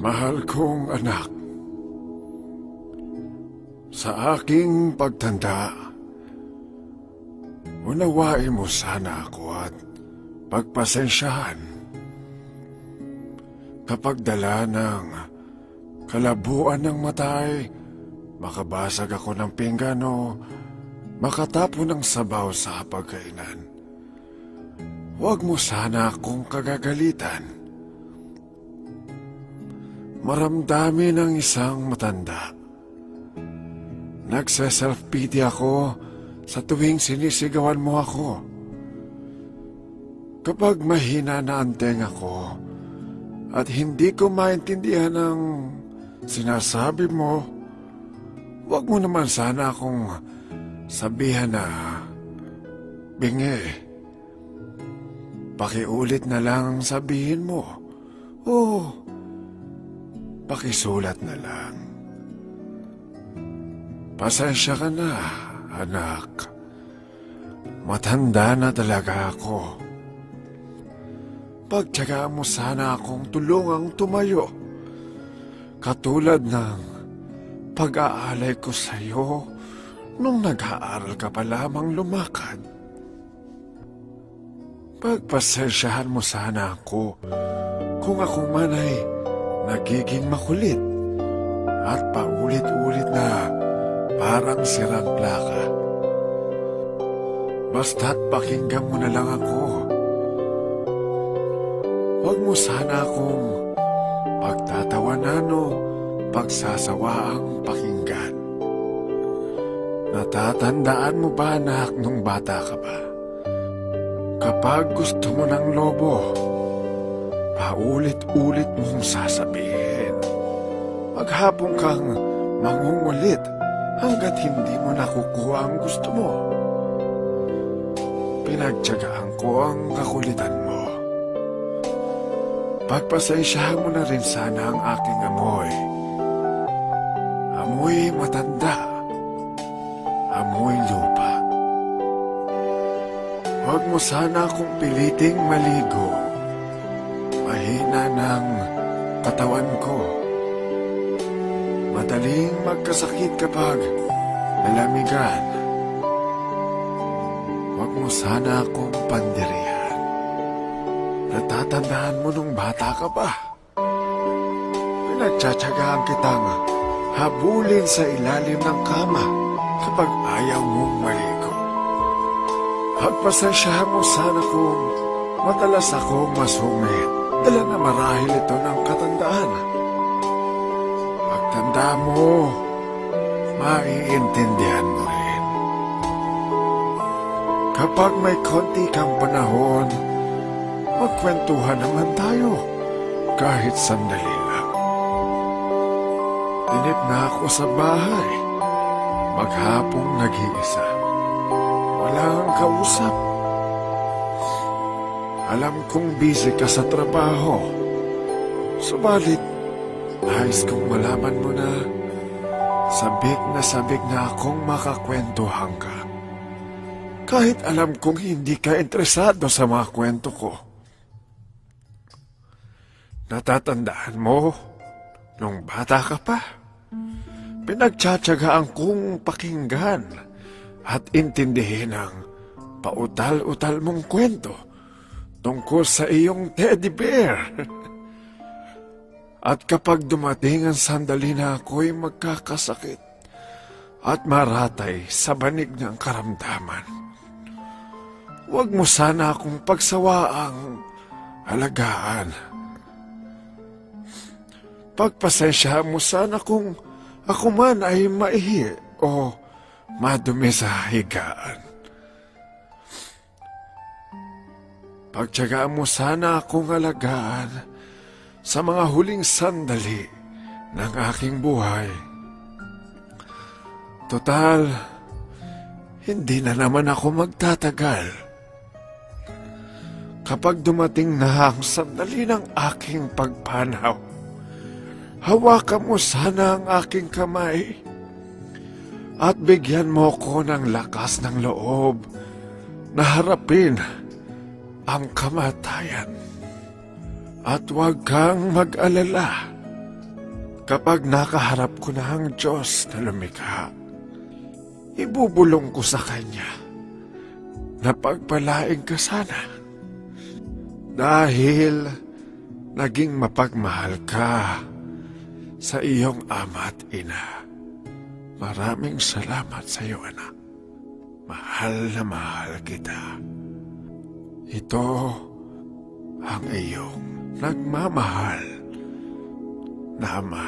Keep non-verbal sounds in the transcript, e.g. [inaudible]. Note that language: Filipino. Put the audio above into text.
Mahal kong anak, sa aking pagtanda, unawain mo sana ako at pagpasensyahan. Kapag dala ng kalabuan ng matay, makabasag ako ng pinggan o makatapo ng sabaw sa pagkainan. Huwag mo sana akong kagagalitan. Maramdami ng isang matanda. Nagse-self-pity ako sa tuwing sinisigawan mo ako. Kapag mahina na ang tenga ko at hindi ko maintindihan ang sinasabi mo, huwag mo naman sana akong sabihan na bingi. Pakiulit na lang ang sabihin mo. Oh, pakisulat na lang. Pasensya ka na, anak. Matanda na talaga ako. Pagtyagaan mo sana akong tulungang tumayo. Katulad ng pag-aalay ko sa iyo nung nag-aaral ka pa lamang lumakad. Pagpasensyahan mo sana ako kung ako man ay nagiging makulit at paulit-ulit na parang sirang plaka. Basta't pakinggan mo na lang ako. Huwag mo sana akong pagtatawanan o pagsasawaang pakinggan. Natatandaan mo ba anak nung bata ka pa? Kapag gusto mo ng lobo, paulit-ulit mong sasabihin. Maghapon kang mangungulit hanggat hindi mo nakukuha ang gusto mo. Pinagtyagaan ko ang kakulitan mo. Pagpasensyahan mo na rin sana ang aking amoy. Amoy matanda. Amoy lupa. Huwag mo sana akong piliting maligo. Mahina ng katawan ko. Madaling magkasakit kapag nalamigan. Huwag mo sana akong pandirihan. Natatandaan mo nung bata ka pa. Pinagtsatsagaan kitang habulin sa ilalim ng kama kapag ayaw mong maligo. Pagpasensyahan mo sana kung madalas akong masungit. Dala na marahil ito ng katandaan. Pagtanda mo, maiintindihan mo rin. Kapag may konti kang panahon, magkwentuhan naman tayo kahit sandali lang. Tinip na ako sa bahay, maghapong nag-iisa. Walang kausap. Alam kong busy ka sa trabaho. Subalit, nais kong malaman mo na sabik na sabik na akong makakwentuhan ka. Kahit alam kong hindi ka interesado sa mga kwento ko. Natatandaan mo, nung bata ka pa, pinagtsatsagaan kong pakinggan at intindihin ang pautal-utal mong kwento tungkol sa iyong teddy bear. [laughs] At kapag dumating ang sandali na ako'y magkakasakit at maratay sa banig ng karamdaman, huwag mo sana akong pagsawaang alagaan. Pagpasensya mo sana kung ako man ay maihi o madumi sa higaan. Pagtyagaan mo sana akong alagaan sa mga huling sandali ng aking buhay. Total, hindi na naman ako magtatagal. Kapag dumating na ang sandali ng aking pagpanaw, hawakan mo sana ang aking kamay at bigyan mo ko ng lakas ng loob na harapin ang kamatayan. At huwag kang mag-alala. Kapag nakaharap ko na ang Diyos na lumikha, ibubulong ko sa Kanya na pagpalaing ka sana. Dahil naging mapagmahal ka sa iyong ama at ina. Maraming salamat sa iyo, anak. Mahal na mahal kita. Ito ang iyong nagmamahal na ama.